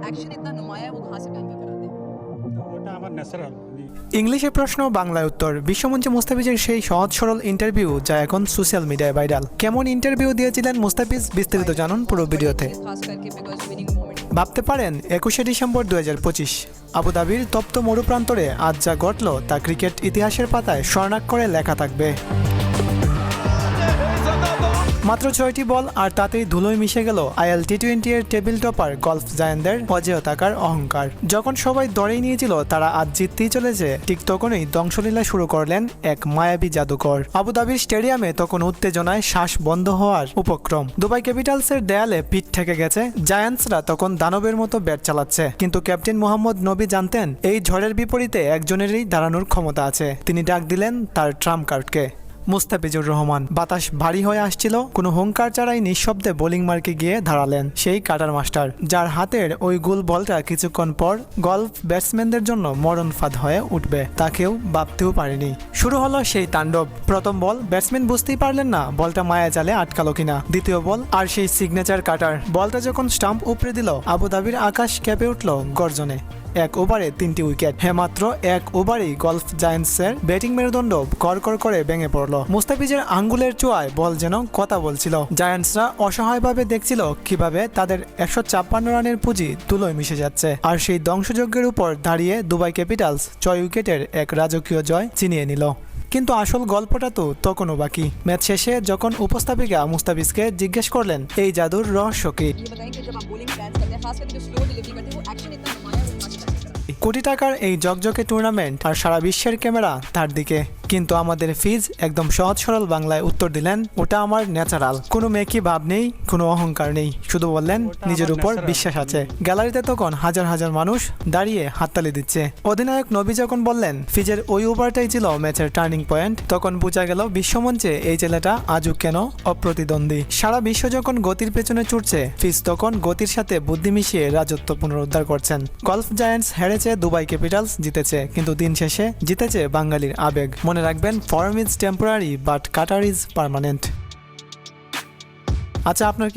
Action इतना नुमाया है वो कहाँ से पहन के कराते हैं ওটা আমার ন্যাচারাল ইংলিশে প্রশ্ন বাংলায় উত্তর বিশ্বমঞ্চে মুস্তাফিজের সেই সহজ সরল ইন্টারভিউ যা এখন সোশ্যাল মিডিয়ায় ভাইরাল কেমন ইন্টারভিউ দিয়েছিলেন মুস্তাফিজ বিস্তারিত জানুন পুরো ভিডিওতে खास करके बिकॉज विनिंग मोमेंट ভাবতে পারেন একুশে ডিসেম্বর দু হাজার পঁচিশ আবুধাবির তপ্ত মরুপ্রান্তরে আজ যা ঘটল তা ক্রিকেট ইতিহাসের পাতায় স্বর্ণাক্ষরে লেখা থাকবে মাত্র ছয়টি বল আর তাতেই ধুলোয় মিশে গেল আইএল টি টোয়েন্টি এর টেবিল টপার গলফ জায়ানদের অজেয় থাকার অহংকার। যখন সবাই দরেই নিয়েছিল, তারা আজ জিততেই চলেছে। ঠিক তখনই ধ্বংসলীলা শুরু করলেন এক মায়াবী জাদুকর। আবুধাবির স্টেডিয়ামে তখন উত্তেজনায় শ্বাস বন্ধ হওয়ার উপক্রম। দুবাই ক্যাপিটালসের দেয়ালে পিঠ ঠেকে গেছে। জায়ান্টসরা তখন দানবের মতো ব্যাট চালাচ্ছে। কিন্তু ক্যাপ্টেন মোহাম্মদ নবী জানতেন, এই ঝড়ের বিপরীতে একজনেরই দাঁড়ানোর ক্ষমতা আছে। তিনি ডাক দিলেন তার ট্রাম্প কার্ডকে। মুস্তাফিজুর রহমান। বাতাস ভারী হয়ে আসছিল, কোনো হুঙ্কার ছাড়াই নিঃশব্দে বোলিং মার্কে গিয়ে দাঁড়ালেন সেই কাটার মাস্টার, যার হাতের ওই গোল বলটা কিছুক্ষণ পর গল্ফ ব্যাটসম্যানদের জন্য মরণ ফাঁদ হয়ে উঠবে, তা কেউ ভাবতেও পারেনি। শুরু হলো সেই তাণ্ডব, প্রথম বল ব্যাটসম্যান বুঝতেই পারলেন না বলটা মায়া জালে আটকালো কিনা, দ্বিতীয় বল আর সেই সিগনেচার কাটার, বলটা যখন স্টাম্প উপড়ে দিল, আবুধাবির আকাশ কেঁপে উঠল গর্জনে। এক ওভারে তিনটি উইকেট। হ্যাঁ মাত্র এক ওভারেই গলফ জায়ান্টসের ব্যাটিং মেরুদণ্ড কর করে ভেঙে পড়ল। মুস্তাফিজের আঙ্গুলের চোয়ায় বল যেন কথা বলছিল। জায়ান্টসরা অসহায়ভাবে দেখছিল কীভাবে তাদের একশো ছাপ্পান্ন রানের পুঁজি তুলোয় মিশে যাচ্ছে। আর সেই ধ্বংসযজ্ঞের উপর দাঁড়িয়ে দুবাই ক্যাপিটালস ছয় উইকেটের এক রাজকীয় জয় চিনিয়ে নিল। কিন্তু আসল গল্পটা তো তখনও বাকি। ম্যাচ শেষে যখন উপস্থাপিকা মুস্তাফিজকে জিজ্ঞেস করলেন, এই জাদুর রহস্য কি? কোটি টাকার এই জগজকে টুর্নামেন্ট আর সারা বিশ্বের ক্যামেরা তার দিকে। কিন্তু আমাদের ফিজ একদম সহজ সরল বাংলায় উত্তর দিলেন, ওটা আমার ন্যাচারাল। কোনো মেকি ভাব নেই, কোনো অহংকার নেই। শুধু বললেন, নিজের উপর বিশ্বাস আছে। গ্যালারিতে তখন হাজার হাজার মানুষ দাঁড়িয়ে হাততালি দিচ্ছে। অধিনায়ক নবী যখন বললেন, ফিজের ওই ওভারটাই ছিল ম্যাচের টার্নিং পয়েন্ট, তখন বোঝা গেল বিশ্বমঞ্চে এই ছেলেটা আজও কেন অপ্রতিদ্বন্দ্বী। সারা বিশ্ব যখন গতির পেছনে ছুটছে, ফিজ তখন গতির সাথে বুদ্ধি মিশিয়ে রাজত্ব পুনরুদ্ধার করছেন। গলফ জায়ান্টস হেরেছে দুবাই ক্যাপিটালস, জিতেছে। কিন্তু দিন শেষে জিতেছে বাঙালির আবেগ। মনে রাখবেন form is temporary but cutter is permanent আচ্ছা আপনার